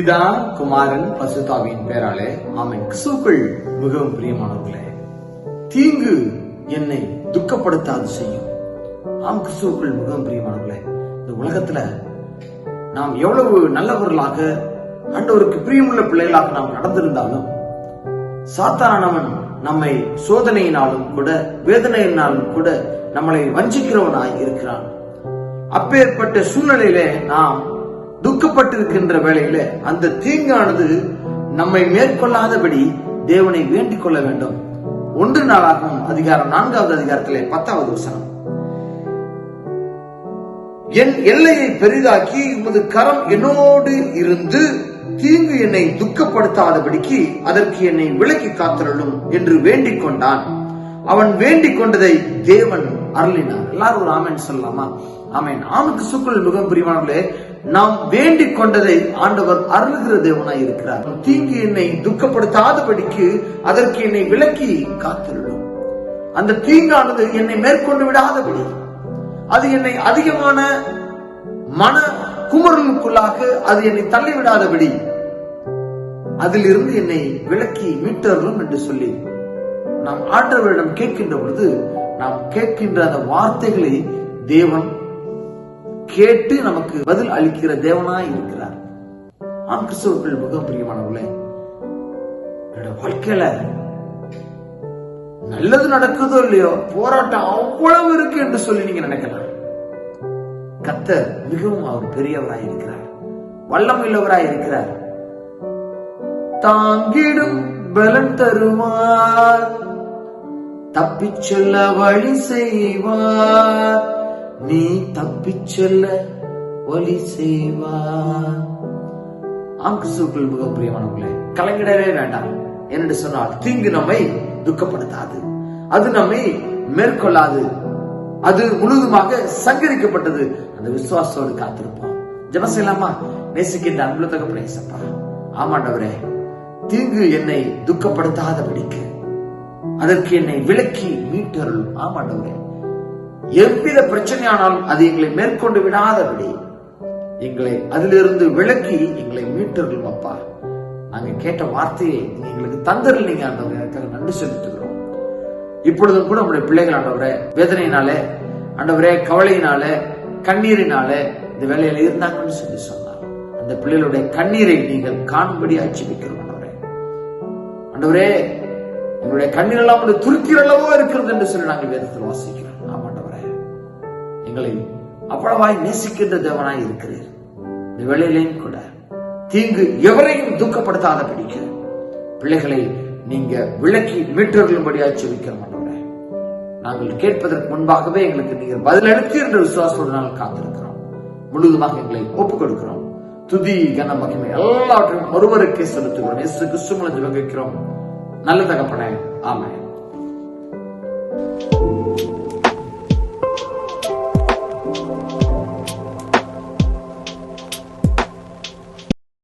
பிதா குமாரன் பசுதாவின் பேராலே ஆமென். கிறிஸ்துவுக்குள் மிகவும் பிரியமானவர்களே தீங்கு என்னை துக்கப்படுத்தாது செய்யும். ஆம் கிறிஸ்துவுக்குள் மிகவும் பிரியமானவர்களே இந்த உலகத்துல நாம் எவ்வளவு நல்லவர்களாக ஆண்டவருக்கு பிரியமுள்ள பிள்ளைகளாக நாம் நடந்திருந்தாலும் சாத்தானவன் நம்மை சோதனையினாலும் கூட வேதனையினாலும் கூட நம்மளை வஞ்சிக்கிறவனாய் இருக்கிறான். அப்பேற்பட்ட சூழ்நிலையிலே நாம் துக்கப்பட்டிருக்கின்ற வேளையில அந்த தீங்கானது நம்மை மேற்கொள்ளாதபடி தேவனை வேண்டிக் கொள்ள வேண்டும். ஒன்று நாளாகும் அதிகாரம் நான்காவது அதிகாரத்திலே பத்தாவது வசனம். என் எல்லையை பெரிதாக்கி உமது கரம் என்னோடு இருந்து தீங்கு என்னை துக்கப்படுத்தாதபடிக்கு அதற்கு என்னை விலக்கி காத்திரலும் என்று வேண்டிக் கொண்டான். அவன் வேண்டிக் கொண்டதை தேவன் அருளினார். எல்லாரும் ஒரு ஆமேன் சொல்லலாமா? ஆமேன். ஆமுக்கு சுக்குள் மிகவும் பிரிவானவர்களே நாம் வேண்டிக் கொண்டதை ஆண்டவர் அருளுகிற தேவனாய் இருக்கிறார். தீங்கு என்னை துக்கப்படுத்தாதபடிக்கு அதற்கு என்னை விலக்கி காத்திருளும் அந்த தீங்கானது என்னை மேற்கொண்டு விடாதபடி அது என்னை அதிகமான மன குமரலுக்குள்ளாக அது என்னை தள்ளிவிடாதபடி அதிலிருந்து என்னை விலக்கி மீட்டர்களும் என்று சொல்லி நாம் ஆண்டவரிடம் கேட்கின்ற பொழுது நாம் கேட்கின்ற அந்த வார்த்தைகளை தேவன் கேட்டு நமக்கு பதில் அளிக்கிற தேவனாய் இருக்கிறார். ஆம் கிறிஸ்தவர்கள் மிக பிரியமானவர்களே என்னோட வாழ்க்கையில நல்லது நடக்குதோ இல்லையோ போராட்டம் அவ்வளவு இருக்கு என்று சொல்லி நீங்க நினைக்கலாம். கத்தர் மிகவும் அவர் பெரியவராய் இருக்கிறார். வல்லம் உள்ளவராய் இருக்கிறார். தாங்கிடும் பலன் தருவார். தப்பிச் செல்ல வழி செய்வார். நீ தப்பிச் செல்ல வழி செய்வார் ஆங்கிசுக்குள் மிக பிரியமானவர்களே கலங்கிடவே வேண்டாம். என்று சொன்னால் தீங்கு நம்மை துக்கப்படுத்தாது. அது நம்மை மேற்கொள்ளாது. அது முழுவதுமாக சங்கரிக்கப்பட்டது. அந்த விசுவாசத்தோடு காத்திருப்போம். ஜெபம் செய்யலாமா நேசிக்கின்ற அன்புல தகப்பனே சப்பா ஆமாண்டவரே தீங்கு என்னை துக்கப்படுத்தாதபடிக்கு அதற்கு என்னை விலக்கி மீட்டருள் ஆமாண்டவரே. எவ்வித பிரச்சனையானாலும் அது எங்களை மேற்கொண்டு விடாதபடி எங்களை அதிலிருந்து விளக்கி எங்களை மீட்டர்கள் அப்பா. நாங்க கேட்ட வார்த்தையை நீங்க எங்களுக்கு தந்தருளீங்க ஆண்டவர். எனக்காக நன்றி செலுத்துகிறோம். இப்பொழுதும் கூட நம்முடைய பிள்ளைகள் ஆண்டவரே வேதனையினாலே ஆண்டவரே கவலையினாலே கண்ணீரினாலே இந்த வேலையில இருந்தாங்கன்னு சொல்லி சொன்னார். அந்த பிள்ளைகளுடைய கண்ணீரை நீங்கள் காணும்படி அச்சிபிக்கிறோம் ஆண்டவரே. ஆண்டவரே எங்களுடைய கண்ணீர் எல்லாம் துருக்கிற அளவோ இருக்கிறது என்று சொல்லி நாங்கள் வேதத்தில் வாசிக்கிறோம். எங்களை அவ்வளவாய் நேசிக்கின்ற தேவனாய் இருக்கிறீர். இந்த வேளையிலேயும் கூட தீங்கு எவரையும் துக்கப்படுத்தாத பிடிக்க பிள்ளைகளை நீங்க விளக்கி மீட்டர்களும்படியாய் செவிக்கிறோம் நாங்கள் கேட்பதற்கு முன்பாகவே எங்களுக்கு நீங்கள் பதிலளித்து என்ற விசுவாசத்தோடு நாங்கள் காத்திருக்கிறோம். முழுவதுமாக எங்களை ஒப்புக் கொடுக்கிறோம் துதி கன மகிமை எல்லாவற்றையும் ஒருவருக்கே செலுத்துகிறோம். இயேசு கிறிஸ்துவின் ஜெபம் கேட்கிறோம் நல்ல தகப்பனே. ஆமென்.